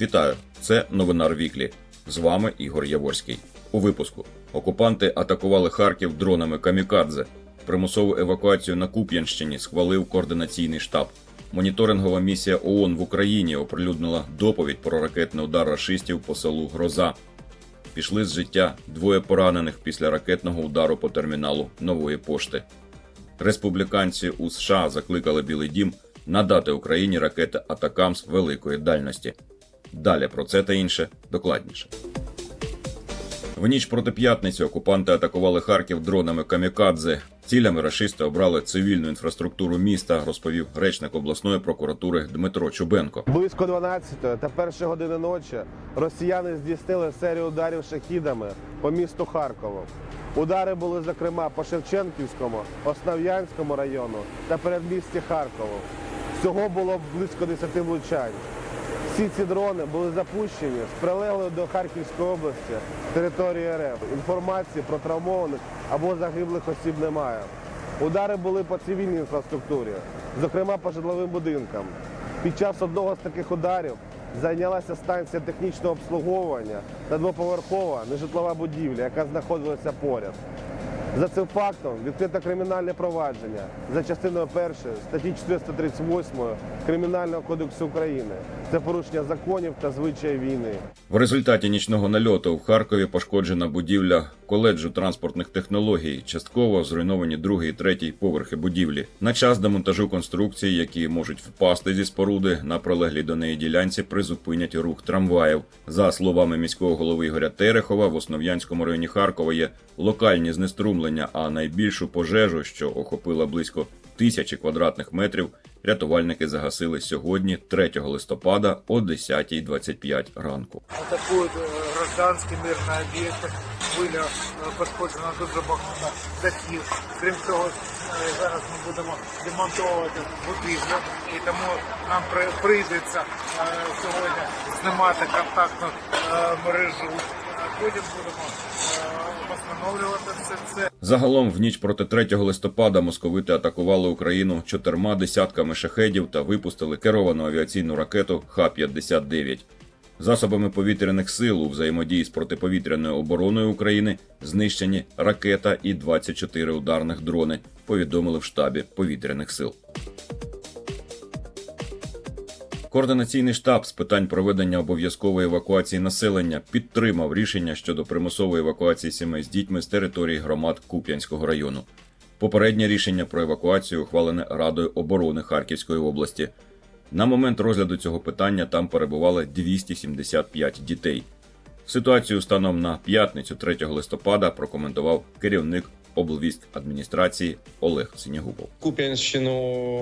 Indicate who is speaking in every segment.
Speaker 1: Вітаю! Це новинар Віклі. З вами Ігор Яворський. У випуску окупанти атакували Харків дронами Камікадзе. Примусову евакуацію на Куп'янщині схвалив координаційний штаб. Моніторингова місія ООН в Україні оприлюднила доповідь про ракетний удар рашистів по селу Гроза. Пішли з життя двоє поранених після ракетного удару по терміналу нової пошти. Республіканці у США закликали Білий Дім надати Україні ракети Атакамс великої дальності. Далі про це та інше докладніше. В ніч проти п'ятниці окупанти атакували Харків дронами Камікадзе. Цілями рашисти обрали цивільну інфраструктуру міста, розповів речник обласної прокуратури Дмитро Чубенко.
Speaker 2: Близько 12 та першої години ночі росіяни здійснили серію ударів шахідами по місту Харкову. Удари були, зокрема, по Шевченківському, Основ'янському району та передмісті Харкову. Всього було близько 10 влучань. Всі ці дрони були запущені з прилеглої до Харківської області території РФ. Інформації про травмованих або загиблих осіб немає. Удари були по цивільній інфраструктурі, зокрема по житловим будинкам. Під час одного з таких ударів зайнялася станція технічного обслуговування та двоповерхова нежитлова будівля, яка знаходилася поряд. За цим фактом відкрито кримінальне провадження за частиною першої статті 438 Кримінального кодексу України. Це порушення законів та звичаїв війни.
Speaker 1: В результаті нічного нальоту в Харкові пошкоджена будівля коледжу транспортних технологій. Частково зруйновані другий і третій поверхи будівлі. На час демонтажу конструкцій, які можуть впасти зі споруди на прилеглій до неї ділянці, призупинять рух трамваїв. За словами міського голови Ігоря Терехова, в Основ'янському районі Харкова є локальні знеструмлення, а найбільшу пожежу, що охопила близько тисячі квадратних метрів, рятувальники загасили сьогодні, 3 листопада о 10.25 ранку.
Speaker 3: атакуют э, гражданські мирні об'єкти. Были э, пошкоджено дуже багато дахів. Крім цього, е, зараз ми будемо демонтовувати будівлю, і тому нам при- прийдеться е, сьогодні знімати контактну е, мережу. А Потім будемо встановлювати все це.
Speaker 1: Загалом в ніч проти 3 листопада московити атакували Україну чотирма десятками шахедів та випустили керовану авіаційну ракету Х-59. Засобами повітряних сил у взаємодії з протиповітряною обороною України знищені ракета і 24 ударних дрони. Повідомили в штабі повітряних сил. Координаційний штаб з питань проведення обов'язкової евакуації населення підтримав рішення щодо примусової евакуації сімей з дітьми з території громад Куп'янського району. Попереднє рішення про евакуацію ухвалене Радою оборони Харківської області. На момент розгляду цього питання там перебували 275 дітей. Ситуацію станом на п'ятницю 3 листопада прокоментував керівник облвійськ адміністрації Олег Синягубов.
Speaker 4: Куп'янщину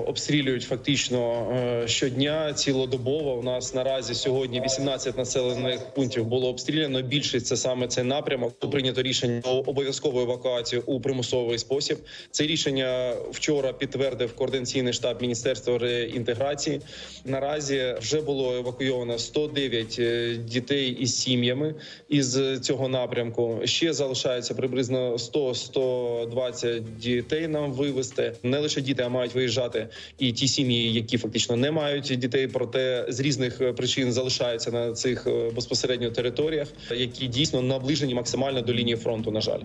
Speaker 4: обстрілюють фактично е, щодня, цілодобово. У нас наразі сьогодні 18 населених пунктів було обстріляно. Більшість це саме цей напрямок. Прийнято рішення про обов'язкову евакуацію у примусовий спосіб. Це рішення вчора підтвердив координаційний штаб Міністерства реінтеграції. Наразі вже було евакуйовано 109 е, дітей із сім'ями із цього напрямку. Ще залишається приблизно 100-120 дітей нам вивезти. Не лише діти, а мають виїжджати і ті сім'ї, які фактично не мають дітей, проте з різних е, причин залишаються на цих е, безпосередньо територіях, які дійсно наближені максимально до лінії фронту. На жаль.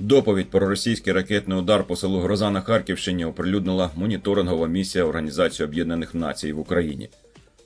Speaker 1: Доповідь про російський ракетний удар по селу Гроза на Харківщині оприлюднила моніторингова місія Організації Об'єднаних Націй в Україні.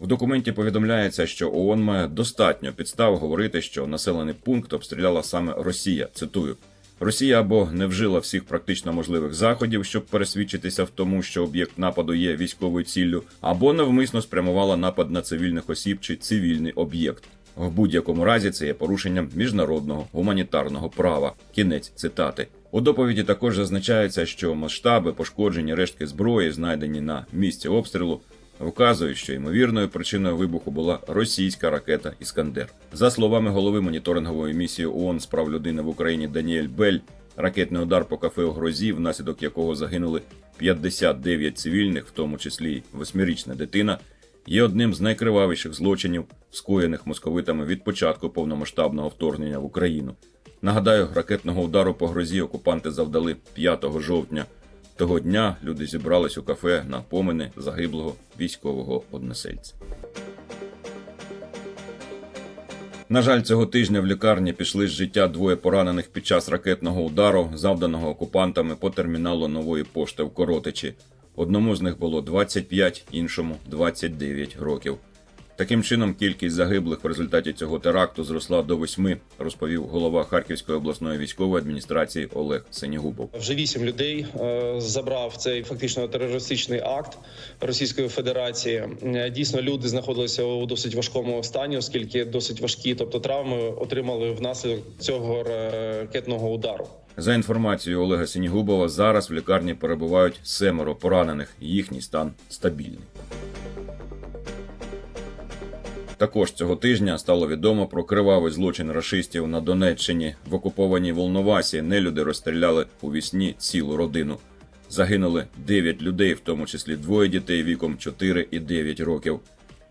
Speaker 1: В документі повідомляється, що ООН має достатньо підстав говорити, що населений пункт обстріляла саме Росія. Цитую. Росія або не вжила всіх практично можливих заходів, щоб пересвідчитися в тому, що об'єкт нападу є військовою ціллю, або навмисно спрямувала напад на цивільних осіб чи цивільний об'єкт. В будь-якому разі це є порушенням міжнародного гуманітарного права. Кінець цитати. У доповіді також зазначається, що масштаби пошкоджені рештки зброї, знайдені на місці обстрілу, вказують, що ймовірною причиною вибуху була російська ракета Іскандер. За словами голови моніторингової місії ООН з прав людини в Україні Даніель Бель, ракетний удар по кафе у Грозі, внаслідок якого загинули 59 цивільних, в тому числі восьмирічна дитина, є одним з найкривавіших злочинів, скоєних московитами від початку повномасштабного вторгнення в Україну. Нагадаю, ракетного удару по грозі окупанти завдали 5 жовтня. Того дня люди зібрались у кафе на помини загиблого військового односельця. На жаль, цього тижня в лікарні пішли з життя двоє поранених під час ракетного удару, завданого окупантами по терміналу нової пошти в Коротичі. Одному з них було 25, іншому 29 років. Таким чином, кількість загиблих в результаті цього теракту зросла до восьми, розповів голова Харківської обласної військової адміністрації Олег Сенігубов.
Speaker 4: Вже вісім людей е, забрав цей фактично терористичний акт Російської Федерації. Е, Дійсно, люди знаходилися у досить важкому стані, оскільки досить важкі, тобто травми отримали внаслідок цього ракетного удару.
Speaker 1: За інформацією Олега Сенігубова, зараз в лікарні перебувають семеро поранених. Їхній стан стабільний. Також цього тижня стало відомо про кривавий злочин рашистів на Донеччині. В окупованій Волновасі нелюди розстріляли у вісні цілу родину. Загинули 9 людей, в тому числі двоє дітей віком 4 і 9 років.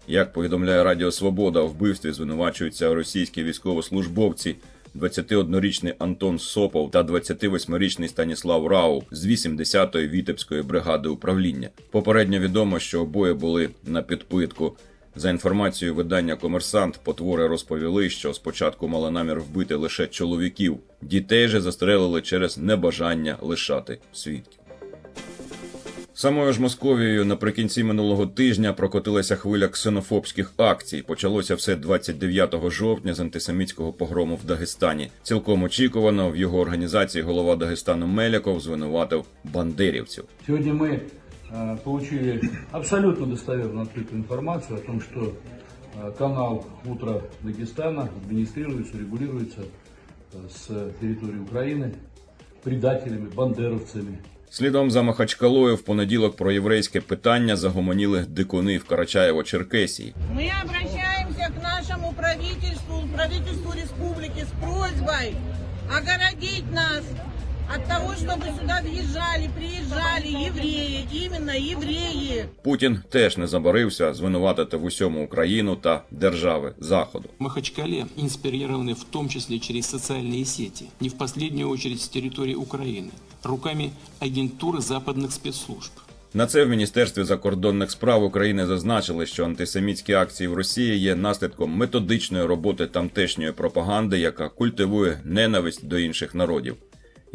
Speaker 1: Як повідомляє Радіо Свобода, у вбивстві звинувачуються російські військовослужбовці 21-річний Антон Сопов та 28-річний Станіслав Рау з 80-ї Вітебської бригади управління. Попередньо відомо, що обоє були на підпитку. За інформацією видання Комерсант, потвори розповіли, що спочатку мали намір вбити лише чоловіків, дітей же застрелили через небажання лишати свідків. Самою ж Московією наприкінці минулого тижня прокотилася хвиля ксенофобських акцій. Почалося все 29 жовтня з антисемітського погрому в Дагестані. Цілком очікувано в його організації голова Дагестану Меляков звинуватив бандерівців.
Speaker 5: Сегодня мы э, получили абсолютно достоверную открытую информацию о том, что э, канал «Утро Дагестана» администрируется, регулируется э, с территории Украины предателями, бандеровцами,
Speaker 1: Слідом за Махачкалою в понеділок про єврейське питання загомоніли дикуни в Карачаєво-Черкесії.
Speaker 6: Мы обращаемся к нашему правительству, правительству республики с просьбой огородить нас от того, чтобы сюда въезжали, приезжали евреи, именно евреи.
Speaker 1: Путін теж не забарився звинуватити в усьому Україну та держави Заходу.
Speaker 7: Махачкале инспирированы в том числе через социальные сети, не в последнюю очередь с территории Украины, руками агентуры западных спецслужб.
Speaker 1: На це в Міністерстві закордонних справ України зазначили, що антисемітські акції в Росії є наслідком методичної роботи тамтешньої пропаганди, яка культивує ненависть до інших народів.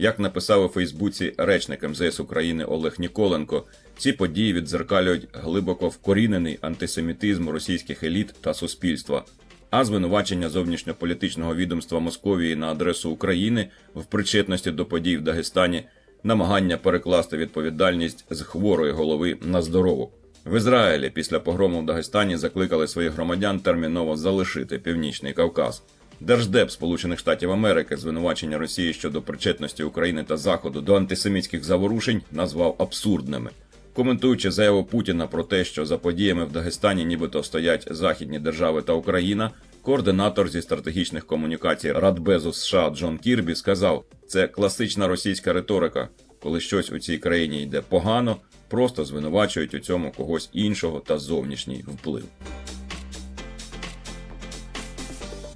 Speaker 1: Як написав у Фейсбуці речник МЗС України Олег Ніколенко, ці події віддзеркалюють глибоко вкорінений антисемітизм російських еліт та суспільства. А звинувачення зовнішньополітичного відомства Московії на адресу України в причетності до подій в Дагестані намагання перекласти відповідальність з хворої голови на здорову. В Ізраїлі після погрому в Дагестані закликали своїх громадян терміново залишити північний Кавказ. Держдеп Сполучених Штатів Америки звинувачення Росії щодо причетності України та Заходу до антисемітських заворушень назвав абсурдними. Коментуючи заяву Путіна про те, що за подіями в Дагестані нібито стоять західні держави та Україна, координатор зі стратегічних комунікацій Радбезу США Джон Кірбі сказав: це класична російська риторика, коли щось у цій країні йде погано, просто звинувачують у цьому когось іншого та зовнішній вплив.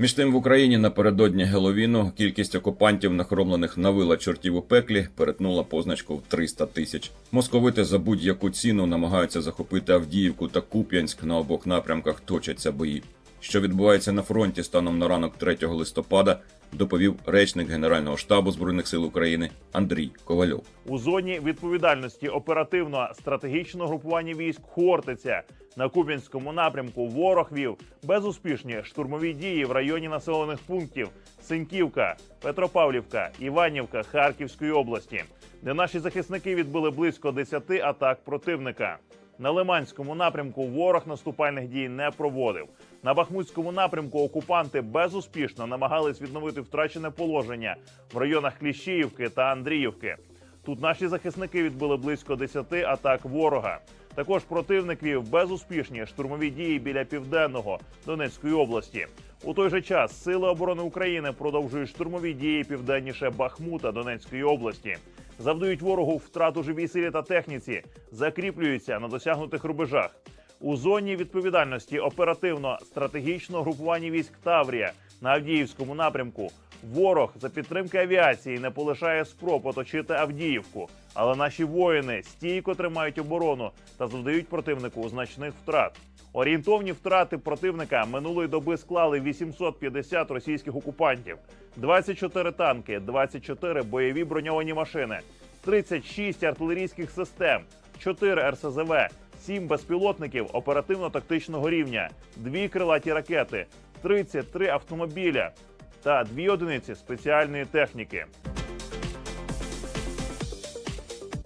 Speaker 1: Між тим в Україні напередодні Геловіну кількість окупантів, нахромлених на вила чортів у пеклі, перетнула позначку в 300 тисяч. Московити за будь-яку ціну намагаються захопити Авдіївку та Куп'янськ. На обох напрямках точаться бої. Що відбувається на фронті станом на ранок 3 листопада, доповів речник Генерального штабу збройних сил України Андрій Ковальов.
Speaker 8: у зоні відповідальності оперативно-стратегічного групування військ Хортиця на Куп'янському напрямку ворог вів безуспішні штурмові дії в районі населених пунктів Синьківка, Петропавлівка, Іванівка Харківської області, де наші захисники відбили близько 10 атак противника. На Лиманському напрямку ворог наступальних дій не проводив. На Бахмутському напрямку окупанти безуспішно намагались відновити втрачене положення в районах Кліщіївки та Андріївки. Тут наші захисники відбили близько 10 атак ворога. Також противник вів безуспішні штурмові дії біля південного Донецької області. У той же час Сили оборони України продовжують штурмові дії південніше Бахмута Донецької області. Завдають ворогу втрату живій силі та техніці, закріплюються на досягнутих рубежах. У зоні відповідальності оперативно-стратегічного групування військ Таврія на Авдіївському напрямку ворог за підтримки авіації не полишає спроб оточити Авдіївку. Але наші воїни стійко тримають оборону та завдають противнику значних втрат. Орієнтовні втрати противника минулої доби склали 850 російських окупантів, 24 танки, 24 бойові броньовані машини, 36 артилерійських систем, 4 РСЗВ, 7 безпілотників оперативно-тактичного рівня, 2 крилаті ракети, 33 автомобіля та 2 одиниці спеціальної техніки.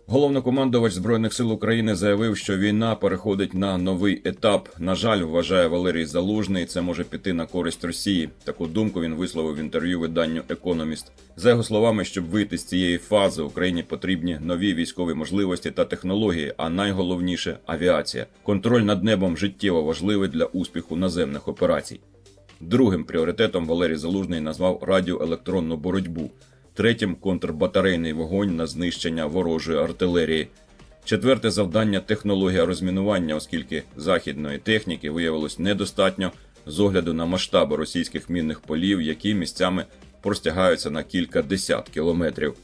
Speaker 1: Головнокомандувач збройних сил України заявив, що війна переходить на новий етап. На жаль, вважає Валерій Залужний, це може піти на користь Росії. Таку думку він висловив в інтерв'ю виданню Економіст. За його словами, щоб вийти з цієї фази, Україні потрібні нові військові можливості та технології, а найголовніше авіація. Контроль над небом життєво важливий для успіху наземних операцій. Другим пріоритетом Валерій Залужний назвав радіоелектронну боротьбу, третім контрбатарейний вогонь на знищення ворожої артилерії. Четверте завдання технологія розмінування, оскільки західної техніки виявилось недостатньо з огляду на масштаби російських мінних полів, які місцями простягаються на кілька десят кілометрів.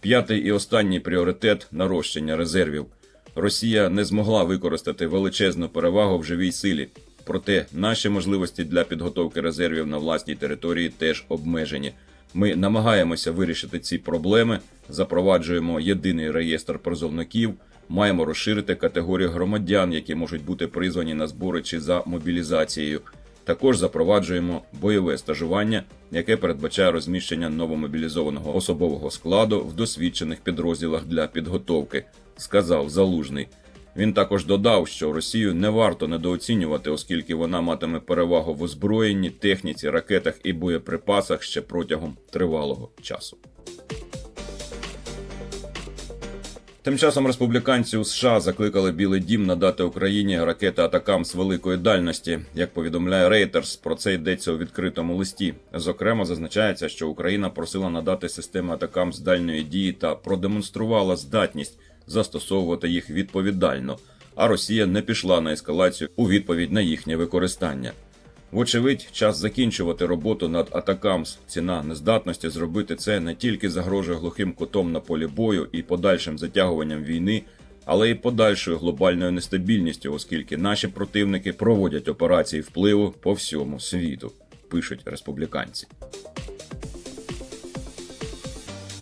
Speaker 1: П'ятий і останній пріоритет нарощення резервів. Росія не змогла використати величезну перевагу в живій силі. Проте наші можливості для підготовки резервів на власній території теж обмежені. Ми намагаємося вирішити ці проблеми, запроваджуємо єдиний реєстр призовників, маємо розширити категорію громадян, які можуть бути призвані на збори чи за мобілізацією. Також запроваджуємо бойове стажування, яке передбачає розміщення новомобілізованого особового складу в досвідчених підрозділах для підготовки, сказав Залужний. Він також додав, що Росію не варто недооцінювати, оскільки вона матиме перевагу в озброєнні, техніці, ракетах і боєприпасах ще протягом тривалого часу. Тим часом республіканці у США закликали Білий Дім надати Україні ракети Атакам з великої дальності. Як повідомляє Reuters, про це йдеться у відкритому листі. Зокрема, зазначається, що Україна просила надати системи Атакам з дальної дії та продемонструвала здатність застосовувати їх відповідально. А Росія не пішла на ескалацію у відповідь на їхнє використання. Вочевидь, час закінчувати роботу над Атакамс. Ціна нездатності зробити це не тільки загрожує глухим кутом на полі бою і подальшим затягуванням війни, але й подальшою глобальною нестабільністю, оскільки наші противники проводять операції впливу по всьому світу, пишуть республіканці.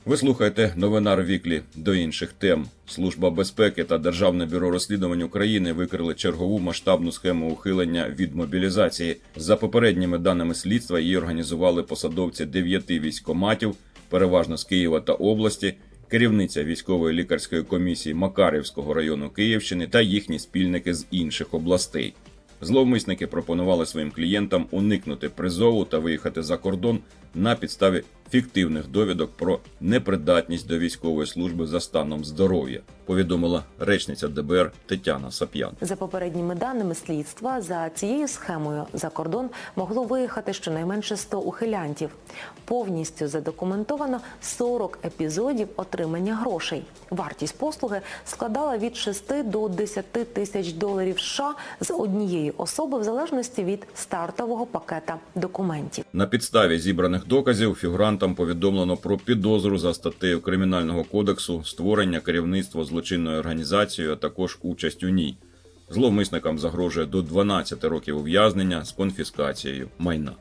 Speaker 1: Ви слухаєте новинар Віклі до інших тем. Служба безпеки та Державне бюро розслідувань України викрили чергову масштабну схему ухилення від мобілізації. За попередніми даними слідства, її організували посадовці дев'яти військоматів, переважно з Києва та області, керівниця військової лікарської комісії Макарівського району Київщини та їхні спільники з інших областей. Зловмисники пропонували своїм клієнтам уникнути призову та виїхати за кордон на підставі фіктивних довідок про непридатність до військової служби за станом здоров'я, повідомила речниця ДБР Тетяна Сап'ян.
Speaker 9: За попередніми даними слідства, за цією схемою за кордон могло виїхати щонайменше 100 ухилянтів. Повністю задокументовано 40 епізодів отримання грошей. Вартість послуги складала від 6 до 10 тисяч доларів США з однієї особи в залежності від стартового пакета документів.
Speaker 1: На підставі зібраних доказів фігурантам повідомлено про підозру за статтею Кримінального кодексу створення керівництва злочинною організацією, а також участь у ній. Зловмисникам загрожує до 12 років ув'язнення з конфіскацією майна.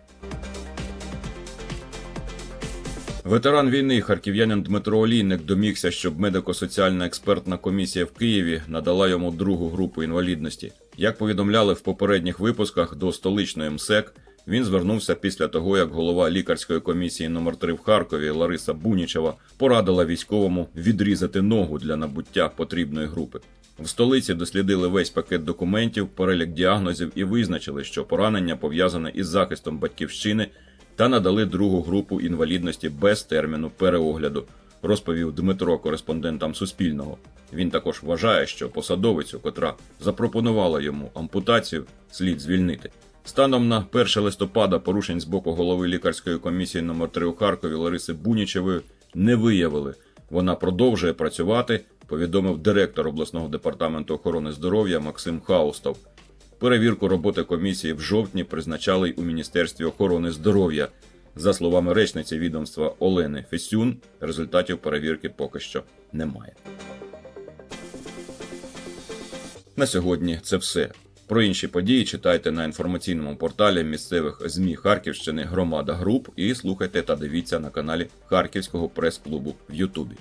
Speaker 1: Ветеран війни харків'янин Дмитро Олійник домігся, щоб медико-соціальна експертна комісія в Києві надала йому другу групу інвалідності. Як повідомляли в попередніх випусках до столичної МСЕК, він звернувся після того, як голова лікарської комісії номер 3 в Харкові Лариса Бунічева порадила військовому відрізати ногу для набуття потрібної групи. В столиці дослідили весь пакет документів, перелік діагнозів і визначили, що поранення пов'язане із захистом батьківщини та надали другу групу інвалідності без терміну переогляду, розповів Дмитро кореспондентам Суспільного. Він також вважає, що посадовицю, котра запропонувала йому ампутацію, слід звільнити. Станом на 1 листопада порушень з боку голови лікарської комісії номер 3 у Харкові Лариси Бунічевої не виявили. Вона продовжує працювати, повідомив директор обласного департаменту охорони здоров'я Максим Хаустов. Перевірку роботи комісії в жовтні призначали й у Міністерстві охорони здоров'я. За словами речниці відомства Олени Фесюн, результатів перевірки поки що немає. На сьогодні це все. Про інші події читайте на інформаційному порталі місцевих ЗМІ Харківщини Громада Груп і слухайте та дивіться на каналі Харківського прес-клубу в Ютубі.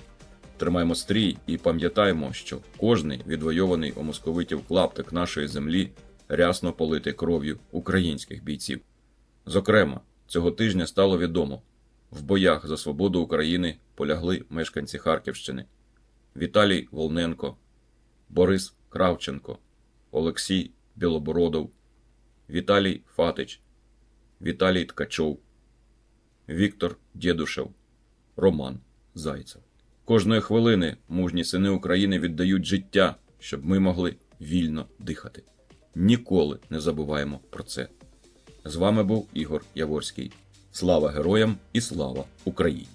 Speaker 1: Тримаємо стрій і пам'ятаємо, що кожний відвойований у московитів клаптик нашої землі рясно политий кров'ю українських бійців. Зокрема, цього тижня стало відомо: в боях за свободу України полягли мешканці Харківщини Віталій Волненко, Борис Кравченко, Олексій Білобородов, Віталій Фатич, Віталій Ткачов, Віктор Дєдушев, Роман Зайцев. Кожної хвилини мужні сини України віддають життя, щоб ми могли вільно дихати. Ніколи не забуваємо про це. З вами був Ігор Яворський. Слава героям і слава Україні!